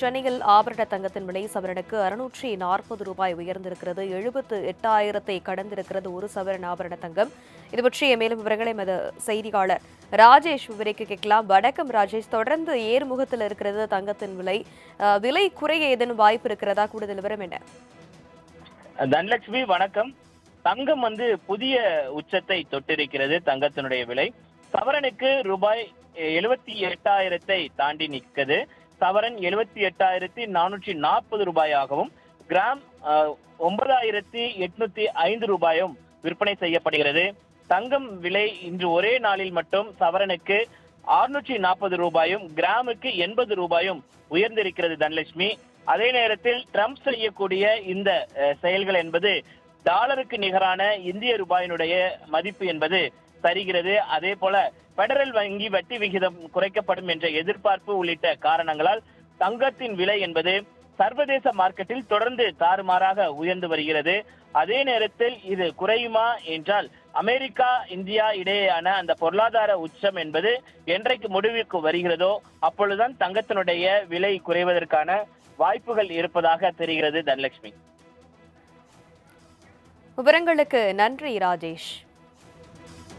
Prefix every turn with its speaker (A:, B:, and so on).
A: சென்னையில் ஆபரண தங்கத்தின் விலை சவரனுக்கு அறுநூற்றி நாற்பது ரூபாய் உயர்ந்திருக்கிறது. எழுபத்து எட்டாயிரத்தை கடந்திருக்கிறது ஒரு சவரன் ஆபரண தங்கம். இது பற்றிய மேலும் விவரங்களை எமது செய்தியாளர் ராஜேஷ் விவரிக்க கேட்கலாம். வணக்கம் ராஜேஷ். தொடர்ந்து ஏர்முகத்தில் இருக்கிறது தங்கத்தின் விலை. விலை குறைய ஏதேனும் வாய்ப்பு இருக்கிறதா? கூடுதல் விவரம் என்ன?
B: தனலட்சுமி வணக்கம். தங்கம் வந்து புதிய உச்சத்தை தொட்டிருக்கிறது தங்கத்தினுடைய விலை. சவரனுக்கு ரூபாய் எழுபத்தி எட்டாயிரத்தை தாண்டி நிற்கிறது சவரன் எழுபத்தி எட்டாயிரத்தி நானூற்றி நாற்பது ரூபாயாகவும் கிராம் ஒன்பதாயிரத்தி எட்நூத்தி ஐந்து ரூபாயும் விற்பனை செய்யப்படுகிறது. தங்கம் விலை இன்று ஒரே நாளில் மட்டும் சவரனுக்கு அறுநூற்றி நாற்பது ரூபாயும் கிராமுக்கு எண்பது ரூபாயும் உயர்ந்திருக்கிறது தனலட்சுமி. அதே நேரத்தில் ட்ரம்ப் செய்யக்கூடிய இந்த செயல்கள் என்பது டாலருக்கு நிகரான இந்திய ரூபாயினுடைய மதிப்பு என்பது சரிகிறது அதே போல பெடரல் வங்கி வட்டி விகிதம் குறைக்கப்படும் என்ற எதிர்பார்ப்பு உள்ளிட்ட காரணங்களால் தங்கத்தின் விலை என்பது சர்வதேச மார்க்கெட்டில் தொடர்ந்து தாறுமாறாக உயர்ந்து வருகிறது. அதே நேரத்தில் இது குறையுமா என்றால் அமெரிக்கா இந்தியா இடையேயான அந்த பொருளாதார உச்சம் என்பது என்றைக்கு முடிவுக்கு வருகிறதோ அப்பொழுதுதான் தங்கத்தினுடைய விலை குறைவதற்கான வாய்ப்புகள் இருப்பதாக தெரிகிறது தனலட்சுமி.
A: விவரங்களுக்கு நன்றி ராஜேஷ்.